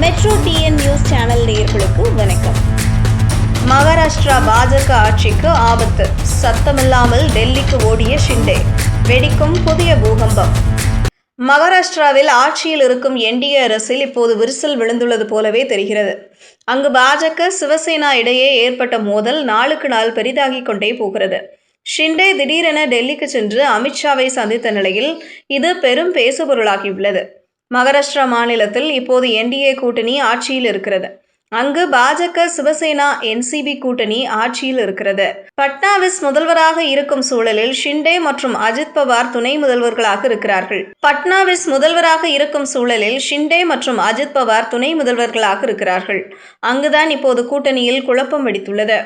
Metro TN news channel நேயர்களுக்கு வணக்கம். மகாராஷ்டிரா பாஜக ஆட்சிக்கு ஆபத்து. சத்தமில்லாமல் டெல்லிக்கு ஓடிய ஷிண்டே. வெடிக்கும் புதிய பூகம்பம். மகாராஷ்டிராவில் ஆட்சியில் இருக்கும் என்டிஏ அரசில் இப்போது விரிசல் விழுந்துள்ளது போலவே தெரிகிறது. அங்கு பாஜக சிவசேனா இடையே ஏற்பட்ட மோதல் நாளுக்கு நாள் பெரிதாகிக் கொண்டே போகிறது. ஷிண்டே திடீரென டெல்லிக்கு சென்று அமித்ஷாவை சந்தித்த நிலையில் இது பெரும் பேசுபொருளாகியுள்ளது. மகாராஷ்டிரா மாநிலத்தில் இப்போது என்டிஏ கூட்டணி ஆட்சியில் இருக்கிறது. அங்கு பாஜக சிவசேனா என்சிபி கூட்டணி ஆட்சியில் இருக்கிறது. பட்னாவிஸ் முதல்வராக இருக்கும் சூழலில் ஷிண்டே மற்றும் அஜித் பவார் துணை முதல்வர்களாக இருக்கிறார்கள். பட்னாவிஸ் முதல்வராக இருக்கும் சூழலில் ஷிண்டே மற்றும் அஜித் பவார் துணை முதல்வர்களாக இருக்கிறார்கள். அங்குதான் இப்போது கூட்டணியில் குழப்பம் வெடித்துள்ளது.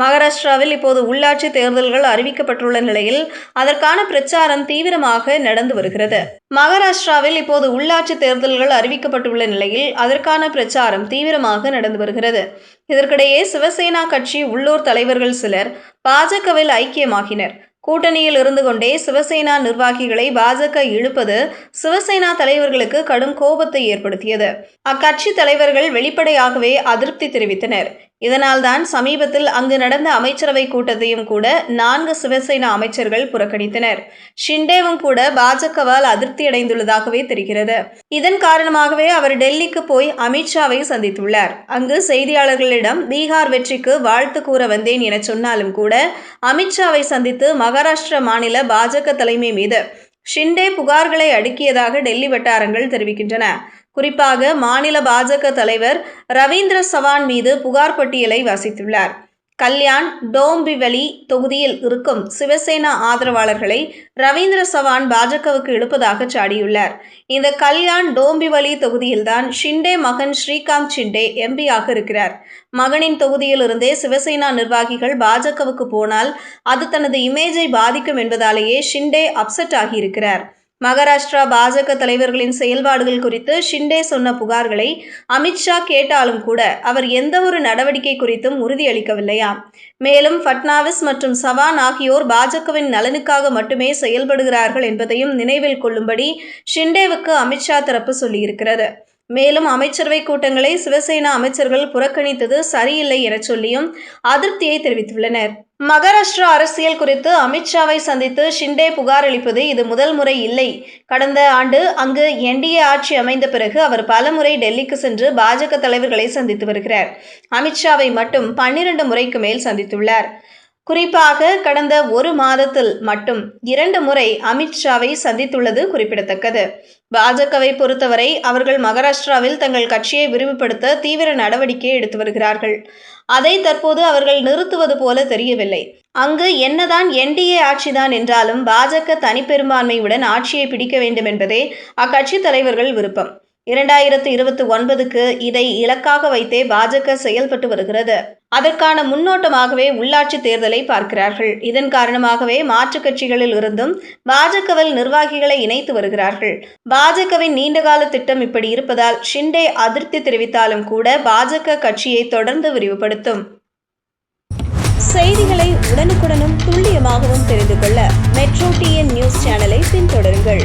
மகாராஷ்டிராவில் இப்போது உள்ளாட்சி தேர்தல்கள் அறிவிக்கப்பட்டுள்ள நிலையில் அதற்கான பிரச்சாரம் தீவிரமாக நடந்து வருகிறது. மகாராஷ்டிராவில் இப்போது உள்ளாட்சி தேர்தல்கள் அறிவிக்கப்பட்டுள்ள நிலையில் அதற்கான பிரச்சாரம் தீவிரமாக நடந்து வருகிறது. இதற்கிடையே சிவசேனா கட்சி உள்ளூர் தலைவர்கள் சிலர் பாஜகவில் ஐக்கியமாகினர். கூட்டணியில் இருந்து கொண்டே சிவசேனா நிர்வாகிகளை பாஜக இழுப்பது சிவசேனா தலைவர்களுக்கு கடும் கோபத்தை ஏற்படுத்தியது. அக்கட்சி தலைவர்கள் வெளிப்படையாகவே அதிருப்தி தெரிவித்தனர். இதனால்தான் சமீபத்தில் அங்கு நடந்த அமைச்சரவை கூட்டத்தையும் கூட நான்கு சிவசேனா அமைச்சர்கள் புறக்கணித்தனர். ஷிண்டேவும் கூட பாஜகவால் அதிருப்தி அடைந்துள்ளதாகவே தெரிகிறது. இதன் காரணமாகவே அவர் டெல்லிக்கு போய் அமித்ஷாவை சந்தித்துள்ளார். அங்கு செய்தியாளர்களிடம் பீகார் வெற்றிக்கு வாழ்த்து கூற வந்தேன் என சொன்னாலும் கூட அமித்ஷாவை சந்தித்து மகாராஷ்டிர மாநில பாஜக தலைமை மீது ஷிண்டே புகார்களை அடுக்கியதாக டெல்லி வட்டாரங்கள் தெரிவிக்கின்றன. குறிப்பாக மாநில பாஜக தலைவர் ரவீந்திர சவான் மீது புகார் பட்டியலை வாசித்துள்ளார். கல்யாண் டோம்பிவலி தொகுதியில் இருக்கும் சிவசேனா ஆதரவாளர்களை ரவீந்திர சவான் பாஜகவுக்கு இழுப்பதாக சாடியுள்ளார். இந்த கல்யாண் டோம்பிவலி தொகுதியில்தான் ஷிண்டே மகன் ஸ்ரீகாந்த் ஷிண்டே எம்பியாக இருக்கிறார். மகனின் தொகுதியில் இருந்தே சிவசேனா நிர்வாகிகள் பாஜகவுக்கு போனால் அது தனது இமேஜை பாதிக்கும் என்பதாலேயே ஷிண்டே அப்செட் ஆகியிருக்கிறார். மகாராஷ்டிரா பாஜக தலைவர்களின் செயல்பாடுகள் குறித்து ஷிண்டே சொன்ன புகார்களை அமித்ஷா கேட்டாலும் கூட அவர் எந்த ஒரு நடவடிக்கை குறித்தும் உறுதியளிக்கவில்லையாம். மேலும் ஃபட்னாவிஸ் மற்றும் சவான் ஆகியோர் பாஜகவின் நலனுக்காக மட்டுமே செயல்படுகிறார்கள் என்பதையும் நினைவில் கொள்ளும்படி ஷிண்டேவுக்கு அமித்ஷா தரப்பு சொல்லியிருக்கிறது. மேலும் அமைச்சரவை கூட்டங்களை சிவசேனா அமைச்சர்கள் புறக்கணித்தது சரியில்லை என சொல்லியும் அதிருப்தியை தெரிவித்துள்ளனர். மகாராஷ்டிரா அரசியல் குறித்து அமித்ஷாவை சந்தித்து ஷிண்டே புகார் அளிப்பது இது முதல் முறை இல்லை. கடந்த ஆண்டு அங்கு என்டிஏ ஆட்சி அமைந்த பிறகு அவர் பலமுறை டெல்லிக்கு சென்று பாஜக தலைவர்களை சந்தித்து வருகிறார். அமித்ஷாவை மட்டும் பன்னிரண்டு முறைக்கு மேல் சந்தித்துள்ளார். குறிப்பாக கடந்த ஒரு மாதத்தில் மட்டும் இரண்டு முறை அமித்ஷாவை சந்தித்துள்ளது குறிப்பிடத்தக்கது. பாஜகவை பொறுத்தவரை அவர்கள் மகாராஷ்டிராவில் தங்கள் கட்சியை விரிவுபடுத்த தீவிர நடவடிக்கை எடுத்து வருகிறார்கள். அதை தற்போது அவர்கள் நிறுத்துவது போல தெரியவில்லை. அங்கு என்னதான் என்டிஏ ஆட்சிதான் என்றாலும் பாஜக தனிப்பெரும்பான்மையுடன் ஆட்சியை பிடிக்க வேண்டும் என்பதே அக்கட்சி தலைவர்கள் விருப்பம். இரண்டாயிரத்து இருபத்தி ஒன்பதுக்கு இதை இலக்காக வைத்தே பாஜக செயல்பட்டு வருகிறது. அதற்கான முன்னோட்டமாகவே உள்ளாட்சி தேர்தலை பார்க்கிறார்கள். இதன் காரணமாகவே மாற்றுக் கட்சிகளில் இருந்தும் பாஜகவில் நிர்வாகிகளை இணைத்து வருகிறார்கள். பாஜகவின் நீண்டகால திட்டம் இப்படி இருப்பதால் ஷிண்டே அதிருப்தி தெரிவித்தாலும் கூட பாஜக கட்சியை தொடர்ந்து விரிவுபடுத்தும். செய்திகளை உடனுக்குடனும் துல்லியமாகவும் தெரிந்து கொள்ள மெட்ரோ டிஎன் நியூஸ் சேனலை பின்தொடருங்கள்.